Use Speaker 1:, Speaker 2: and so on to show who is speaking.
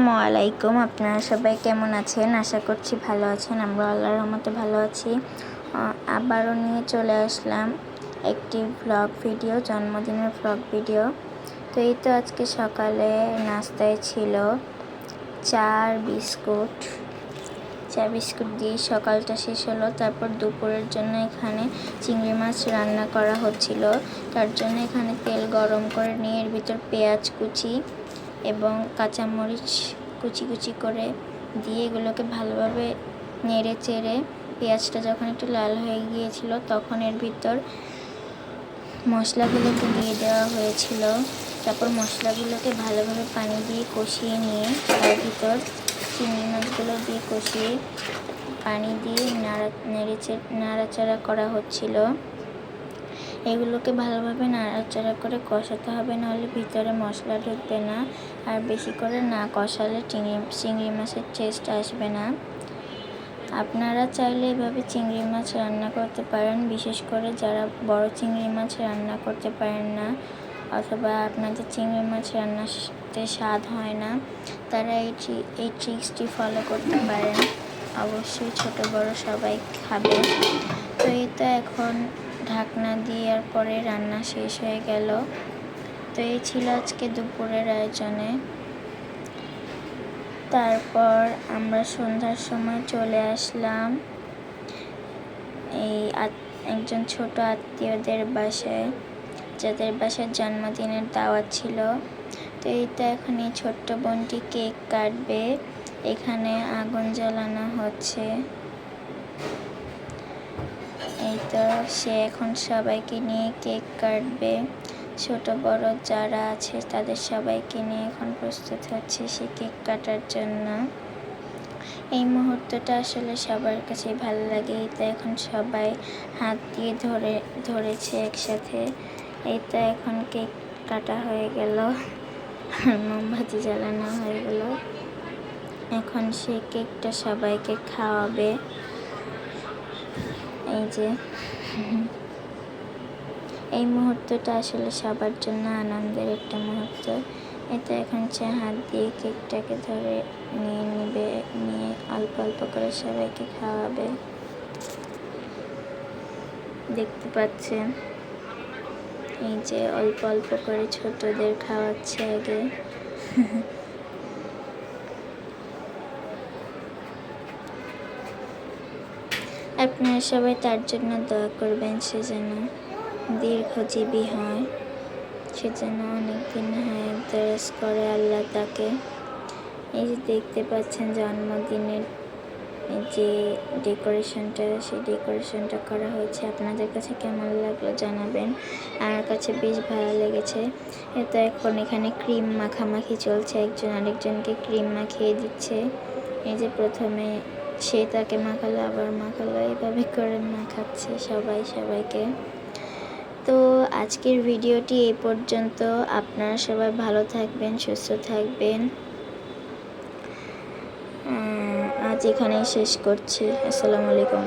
Speaker 1: আসসালামু আলাইকুম। আপনারা সবাই কেমন আছেন? আশা করছি ভালো আছেন। আমরা আল্লাহর রহমতে ভালো আছি। আবারও নিয়ে চলে আসলাম একটি ব্লগ ভিডিও জন্মদিনের ব্লগ ভিডিও তো এই তো আজকে সকালে নাস্তায় ছিল চা আর বিস্কুট। চা বিস্কুট দিয়ে সকালটা শেষ হলো। তারপর দুপুরের জন্য এখানে চিংড়ি মাছ রান্না করা হচ্ছিল। তার জন্য এখানে তেল গরম করে নিয়ে এর ভিতর পেঁয়াজ কুচি এবং কাঁচামরিচ কুচি কুচি করে দিয়ে এগুলোকে ভালোভাবে নেড়ে চেড়ে পেঁয়াজটা যখন একটু লাল হয়ে গিয়েছিল তখন এর ভিতর মশলাগুলোকে দিয়ে দেওয়া হয়েছিল। তারপর মশলাগুলোকে ভালোভাবে পানি দিয়ে কষিয়ে নিয়ে তার ভিতর চিংড়ি মাছগুলো দিয়ে কষিয়ে পানি দিয়ে নাড়া, নেড়েচে, নাড়াচাড়া করা হচ্ছিল। এগুলোকে ভালোভাবে নাড়াচাড়া করে কষাতে হবে, নাহলে ভিতরে মশলা ঢুকবে না। আর বেশি করে না কষালে চিংড়ি চিংড়ি মাছের টেস্ট আসবে না। আপনারা চাইলে এভাবে চিংড়ি মাছ রান্না করতে পারেন, বিশেষ করে যারা বড় চিংড়ি মাছ রান্না করতে পারেন না, অথবা আপনাদের চিংড়ি মাছ রান্নাতে স্বাদ হয় না, তারা এই এই ট্রিক্সটি ফলো করতে পারেন। অবশ্যই ছোট বড় সবাই খাবে। তো এই তো এখন ঢাকনা দেওয়ার পরে রান্না শেষ হয়ে গেল। তো এই ছিল আজকে দুপুরের আয়োজনে। তারপর আমরা সন্ধ্যার সময় চলে আসলাম এই একজন ছোট আত্মীয়দের বাসায়, যাদের বাসার জন্মদিনের দাওয়াত ছিল। তো এই তো এখন এই ছোট্ট বোনটি কেক কাটবে। এখানে আগুন জ্বালানো হচ্ছে। এই তো সে এখন সবাইকে নিয়ে কেক কাটবে। ছোট, বড় যারা আছে তাদের সবাইকে নিয়ে এখন প্রস্তুত হচ্ছে সে কেক কাটার জন্য। এই মুহূর্তটা আসলে সবার কাছে ভালো লাগে। এই তো এখন সবাই হাত দিয়ে ধরে, ধরেছে একসাথে। এই তো এখন কেক কাটা হয়ে গেল। মোমবাতি জ্বালানো হয়ে গেল। এখন সে কেকটা সবাইকে খাওয়াবে। এই যে। এই মুহূর্তটা আসলে সবার জন্য আনন্দের একটা মুহূর্ত। এতে এখন সে হাত দিয়ে কেকটাকে ধরে নিয়ে নিবে, নিয়ে অল্প অল্প করে সবাইকে খাওয়াবে। দেখতে পাচ্ছেন? এই যে অল্প অল্প করে ছোটদের খাওয়াচ্ছে আগে। আপনারা সবাই তার জন্য দোয়া করবেন, সে যেন দীর্ঘজীবী হয়, সে যেন অনেক দিন হায়াত দরাজ করে আল্লাহ তাকে। এই যে দেখতে পাচ্ছেন জন্মদিনের যে ডেকোরেশনটা, সেই ডেকোরেশনটা করা হয়েছে। আপনাদের কাছে কেমন লাগল জানাবেন। আমার কাছে বেশ ভালো লেগেছে। এতো এখন এখানে ক্রিম মাখামাখি চলছে। একজন আরেকজনকে ক্রিম মাখিয়ে দিচ্ছে। এই যে প্রথমে সে তাকে মাখালো, আবার মাখালো। এভাবে করে মাখাচ্ছে সবাই সবাইকে। তো আজকের ভিডিওটি এই পর্যন্ত। আপনারা সবাই ভালো থাকবেন, সুস্থ থাকবেন। আজ এখানেই শেষ করছি। আসসালামু আলাইকুম।